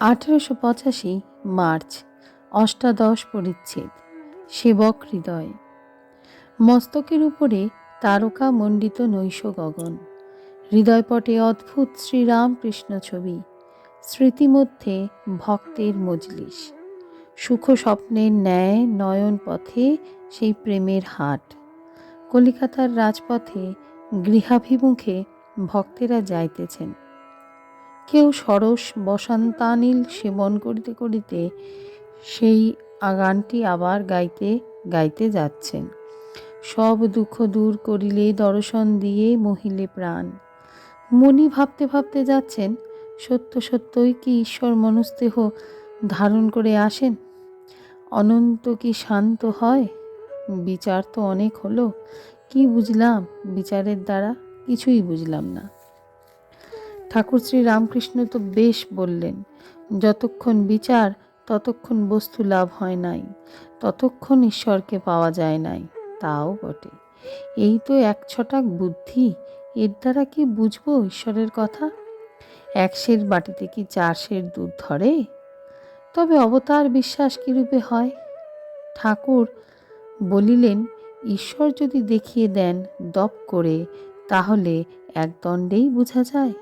আঠেরোশো পঁচাশি মার্চ, অষ্টাদশ পরিচ্ছেদ সেবক হৃদয়। মস্তকের উপরে তারকা মণ্ডিত নৈশ গগন। হৃদয়পটে অদ্ভুত শ্রীরামকৃষ্ণ ছবি। স্মৃতিমধ্যে ভক্তের মজলিস। সুখ স্বপ্নের ন্যায় নয়ন পথে সেই প্রেমের হাট। কলিকাতার রাজপথে গৃহাভিমুখে ভক্তেরা যাইতেছেন। কেউ সরস বসন্তানিল সেবন করিতে করিতে সেই গানটি আবার গাইতে গাইতে যাচ্ছেন। সব দুঃখ দূর করিলে দর্শন দিয়ে মহিলে প্রাণ। মনি ভাবতে ভাবতে যাচ্ছেন, সত্য সত্যই কি ঈশ্বর মনস্দেহ ধারণ করে আসেন? অনন্ত কি শান্ত হয়? বিচার তো অনেক হলো, কি বুঝলাম? বিচারের দ্বারা কিছুই বুঝলাম না। ঠাকুর শ্রী রামকৃষ্ণ তো বেশ বললেন, যতক্ষণ বিচার, ততক্ষণ বস্তু লাভ হয় নাই, ততক্ষণ ঈশ্বরকে পাওয়া যায় নাই, তাও বটে। এই তো এক ছটাক বুদ্ধি, এর দ্বারা কি বুঝব ঈশ্বরের কথা? এক সের বাটিতে কি চার সের দুধ ধরে? তবে অবতার বিশ্বাস কিরূপে হয়? ঠাকুর বলিলেন, ঈশ্বর যদি দেখিয়ে দেন দপ করে, তাহলে এক দণ্ডেই বোঝা যায়।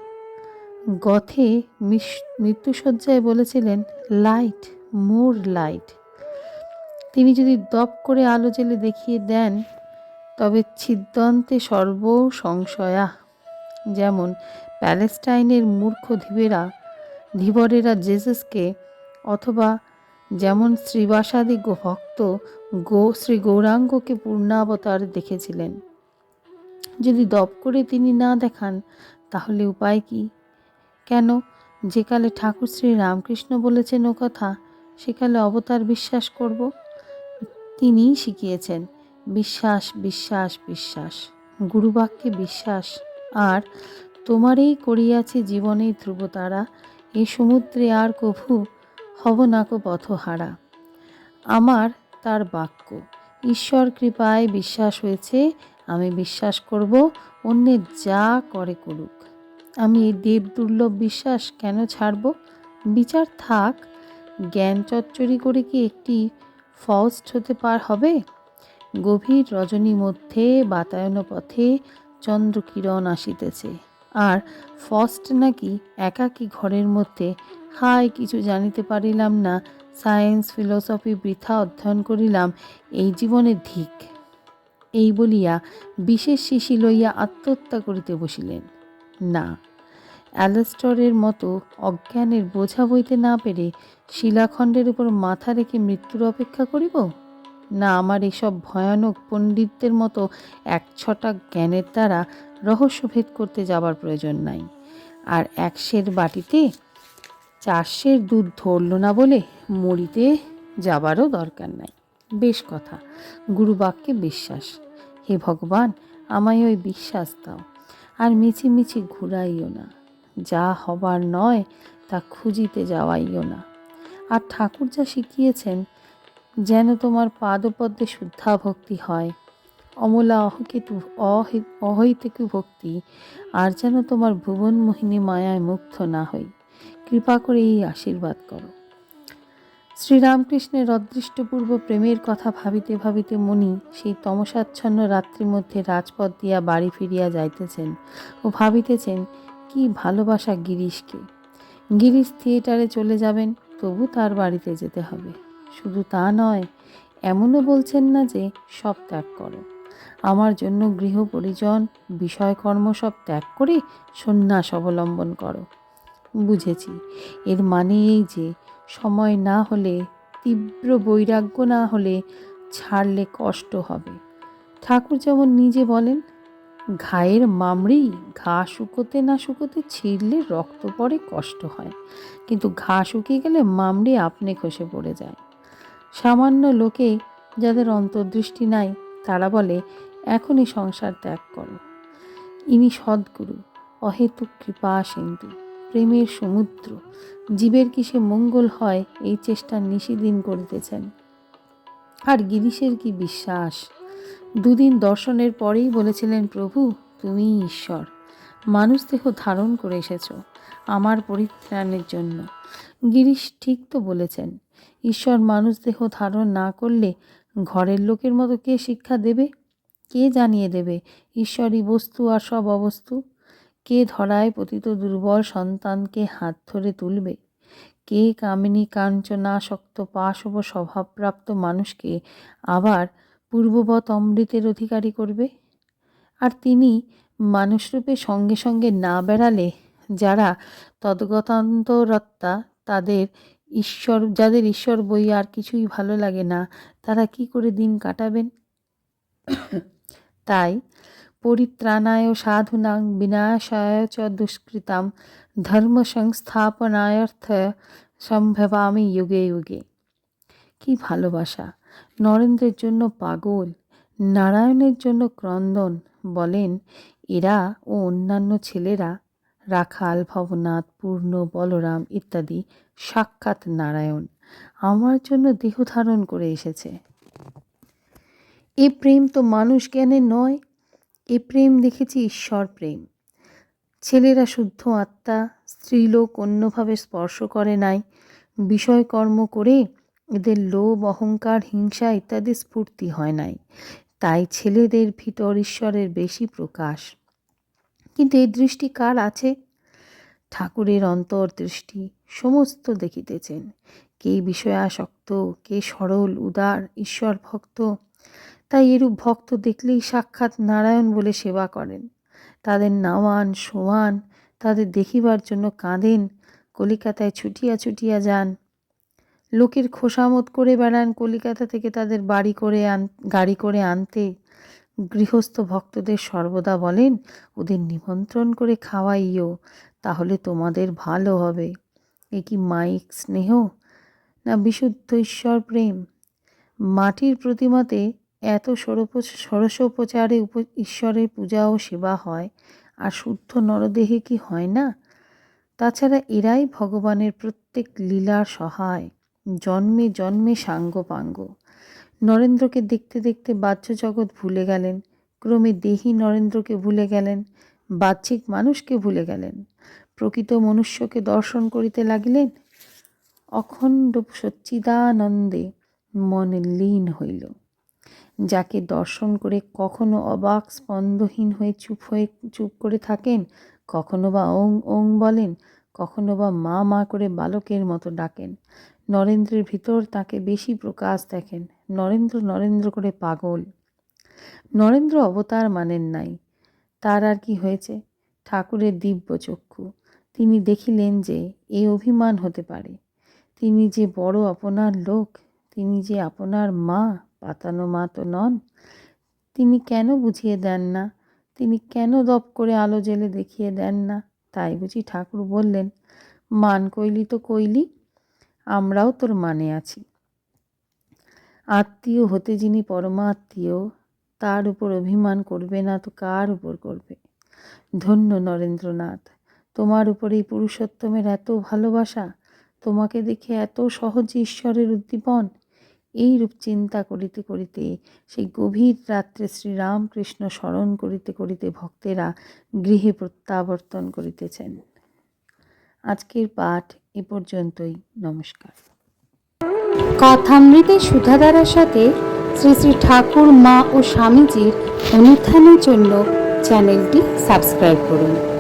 গথে মৃত্যুসজ্জায় বলেছিলেন লাইট মোর লাইট তিনি যদি দপ করে আলো জেলে দেখিয়ে দেন, তবে ছিদ্দন্তে সর্ব সংশয়া যেমন প্যালেস্টাইনের মূর্খ ধীবেরা, ধীবরেরা জেসেসকে, অথবা যেমন শ্রীবাসাদি ভক্ত গো, শ্রী গৌরাঙ্গকে পূর্ণাবতার দেখেছিলেন। যদি দপ করে তিনি না দেখান, তাহলে উপায় কি? কেন? যেকালে ঠাকুর শ্রী রামকৃষ্ণ বলেছেন ও কথা সেকালে অবতার বিশ্বাস করব? তিনিই শিখিয়েছেন, বিশ্বাস বিশ্বাস বিশ্বাস, গুরুবাক্যে বিশ্বাস। আর তোমারই করিয়াছে জীবনে ধ্রুবতারা, এ সমুদ্রে আর কভু হব নাকো পথহারা। আমার তার বাক্য, ঈশ্বর কৃপায় বিশ্বাস হয়েছে, আমি বিশ্বাস করব, অন্যের যা করে করুক। আমি এই দেব দুর্লভ বিশ্বাস কেন ছাড়ব? বিচার থাক, জ্ঞান চচ্চরি করে কি একটি ফস্ট হতে পার হবে? গভীর রজনী মধ্যে বাতায়ন পথে চন্দ্রকিরণ আসিতেছে। আর ফস্ট নাকি একাকী ঘরের মধ্যে? হাই কিছু জানিতে পারিলাম না। সায়েন্স, ফিলসফি বৃথা অধ্যয়ন করিলাম, এই জীবনে ধিক। এই বলিয়া বিশেষ শিশি লইয়া আত্মহত্যা করিতে বসিলেন। না। অ্যালেস্টরের মতো অজ্ঞানের বোঝা বইতে না পেরে শিলাখণ্ডের উপর মাথা রেখে মৃত্যুর অপেক্ষা করিব? না, আমার এসব ভয়ানক পণ্ডিতদের মতো এক ছটা জ্ঞানের দ্বারা রহস্যভেদ করতে যাবার প্রয়োজন নাই। আর একশের বাটিতে চারশের দুধ ধরল না বলে মরিতে যাবারও দরকার নাই। বেশ কথা, গুরুবাক্যে বিশ্বাস। হে ভগবান, আমায় ওই বিশ্বাস দাও। আর মিছি মিছি ঘুরাইও না। যা হবার নয়, তা খুঁজিতে যাওয়াইও না। আর ঠাকুর যা শিখিয়েছেন, যেন তোমার পাদপদ্মে শুদ্ধা ভক্তি হয়। অমলা অহকেতু অহৈতেকু ভক্তি, আর যেন তোমার ভুবন মোহিনী মায়ায় মুগ্ধ না হই। কৃপা করে এই আশীর্বাদ করো। শ্রীরামকৃষ্ণের অদৃষ্টপূর্ব প্রেমের কথা ভাবিতে ভাবিতে মনি সেই তমসাচ্ছন্ন রাত্রির মধ্যে রাজপথ দিয়া বাড়ি ফিরিয়া যাইতেছেন ও ভাবিতেছেন, কি ভালোবাসা গিরিশকে। গিরিশ থিয়েটারে চলে যাবেন, তবু তার বাড়িতে যেতে হবে। শুধু তা নয়, এমনও বলছেন না যে সব ত্যাগ করো। আমার জন্য গৃহ পরিজন বিষয়কর্ম সব ত্যাগ করে সন্ন্যাস অবলম্বন করো। বুঝেছি। এর মানে এই যে সময় না হলে, তীব্র বৈরাগ্য না হলে ছাড়লে কষ্ট হবে। ঠাকুর যেমন নিজে বলেন, ঘায়ের মামড়ি ঘা শুকোতে না শুকোতে ছিঁড়লে রক্ত পড়ে কষ্ট হয়। কিন্তু ঘা শুকিয়ে গেলে মামড়ি আপনি খসে পড়ে যায়। সামান্য লোকে যাদের অন্তর্দৃষ্টি নাই, তারা বলে, এখনই সংসার ত্যাগ করো। ইনি সদ্গুরু, অহেতুক কৃপা সিন্ধু। প্রেমের সমুদ্র। জীবের কিসে মঙ্গল হয়, এই চেষ্টা নিশিদিন করিতেছেন। আর গিরিশের কি বিশ্বাস? দুদিন দর্শনের পরেই বলেছিলেন, প্রভু, তুমি ঈশ্বর। মানুষ দেহ ধারণ করে এসেছ, আমার পরিত্রাণের জন্য। গিরিশ ঠিক তো বলেছেন, ঈশ্বর মানুষ দেহ ধারণ না করলে ঘরের লোকের মতো কে শিক্ষা দেবে? কে জানিয়ে দেবে? ঈশ্বরই বস্তু আর সব অবস্তু? কে ধরায় পতিত দুর্বল সন্তানকে হাত ধরে তুলবে? কে কামিনী কাঞ্চনাসক্ত পাশব স্বভাবপ্রাপ্ত মানুষকে আবার পূর্ববৎ অমৃতের অধিকারী করবে? আর তিনি মানুষরূপে সঙ্গে সঙ্গে না বেড়ালে যারা তদ্গতান্তরত্তা, তাদের ঈশ্বর, যাদের ঈশ্বর বই আর কিছুই ভালো লাগে না, তারা কি করে দিন কাটাবেন? তাই পরিত্রাণায় সাধুনাং বিনাশায় চ দুষ্কৃতাম ধর্ম সংস্থাপনায়র্থ সম্ভবামি যুগে যুগে কি ভালোবাসা। নরেন্দ্রের জন্য পাগল, নারায়ণের জন্য ক্রন্দন বলেন, এরা ও অন্যান্য ছেলেরা রাখাল, ভবনাথ, পূর্ণ, বলরাম ইত্যাদি সাক্ষাৎ নারায়ণ। আমার জন্য দেহ ধারণ করে এসেছে। এ প্রেম তো মানুষ জ্ঞানে নয় এ প্রেম দেখেছি ঈশ্বর প্রেম। ছেলেরা শুদ্ধ আত্মা, স্ত্রীলোক অন্যভাবে স্পর্শ করে নাই। বিষয়কর্ম করে এদের লোভ, অহংকার, হিংসা ইত্যাদি স্ফূর্তি হয় নাই। তাই ছেলেদের ভিতর ঈশ্বরের বেশি প্রকাশ। কিন্তু এই দৃষ্টি কার আছে? ঠাকুরের অন্তর্দৃষ্টি সমস্ত দেখিতেছেন। কে বিষয়াসক্ত, কে সরল, উদার, ঈশ্বর ভক্ত? তাই এরূপ ভক্ত দেখলেই সাক্ষাৎ নারায়ণ বলে সেবা করেন। তাদের নাওয়ান শোয়ান তাদের দেখিবার জন্য কাঁদেন, কলিকাতায় ছুটিয়া ছুটিয়া যান। লোকের খোসামত করে বেড়ান কলিকাতা থেকে তাদের বাড়ি করে আন, গাড়ি করে আনতে। গৃহস্থ ভক্তদের সর্বদা বলেন, ওদের নিমন্ত্রণ করে খাওয়াইও, তাহলে তোমাদের ভালো হবে। এ কি মাইক স্নেহ, না বিশুদ্ধ ঈশ্বর প্রেম? মাটির প্রতিমাতে এত ষোড়শোপচারে উপ, ঈশ্বরের পূজা ও সেবা হয়, আর শুদ্ধ নরদেহে কি হয় না? তাছাড়া এরাই ভগবানের প্রত্যেক লীলার সহায়, জন্মে জন্মে সাঙ্গ পাঙ্গ নরেন্দ্রকে দেখতে দেখতে বাহ্য জগৎ ভুলে গেলেন, ক্রমে দেহি নরেন্দ্রকে ভুলে গেলেন, বাহ্যিক মানুষকে ভুলে গেলেন। প্রকৃত মনুষ্যকে দর্শন করিতে লাগিলেন, অখণ্ড সচ্চিদানন্দে মনে লীন হইল। যাকে দর্শন করে কখনো অবাক, স্পন্দহীন হয়ে চুপ হয়ে চুপ করে থাকেন, কখনো বা ওং ওং বলেন, কখনো বা মা মা করে বালকের মতো ডাকেন। নরেন্দ্রের ভিতর তাকে বেশি প্রকাশ দেখেন। নরেন্দ্র নরেন্দ্র করে পাগল। নরেন্দ্র অবতার মানেন নাই। তার আর কি হয়েছে? ঠাকুরের দিব্য চক্ষু। তিনি দেখিলেন যে এ অভিমান হতে পারে। তিনি যে বড় আপনার লোক, তিনি যে আপনার মা পাতানো মা তো নন। তিনি কেন বুঝিয়ে দেন না? তিনি কেন দপ করে আলো জেলে দেখিয়ে দেন না? তাই বুঝি ঠাকুর বললেন, মান কইলি তো কইলি, আমরাও তোর মানে আছি। আত্মীয় হতে যিনি পরমাত্মীয়, তার উপর অভিমান করবে না তো কার উপর করবে? ধন্য নরেন্দ্রনাথ, তোমার উপর এই পুরুষোত্তমের এত ভালোবাসা, তোমাকে দেখে এত সহজ ঈশ্বরের উদ্দীপন এই রূপ চিন্তা করিতে করিতে, সেই গভীর রাত্রে শ্রীরামকৃষ্ণ স্মরণ করিতে করিতে ভক্তেরা গৃহে প্রত্যাবর্তন করিতেছেন। আজকের পাঠ এ পর্যন্তই। নমস্কার। কথামৃতের সুধাধারার সাথে শ্রী শ্রী ঠাকুর, মা ও স্বামীজির অনুত্থানের জন্য চ্যানেলটি সাবস্ক্রাইব করুন।